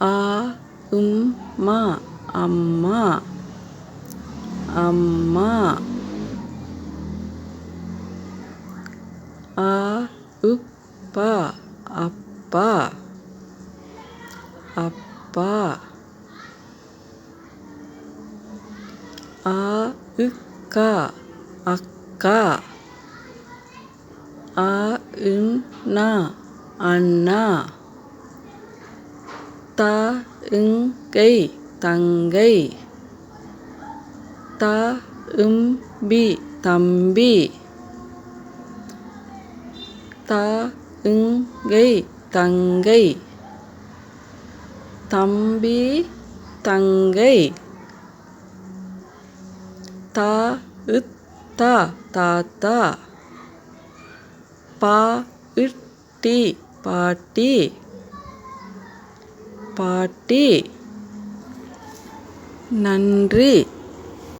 ஆ உம்மா அம்மா. அம்மா. ஆ உப்பா அப்பா. அப்பா. ஆ உக்கா அக்கா. ஆ இன்னா அண்ணா. த இங்கை தங்கை. த இம்பி தம்பி. த இங்கை தங்கை. தம்பி தங்கை. த இத்தா தாத்தா. பா இட்டி பாட்டி. பாட்டி. நன்றி.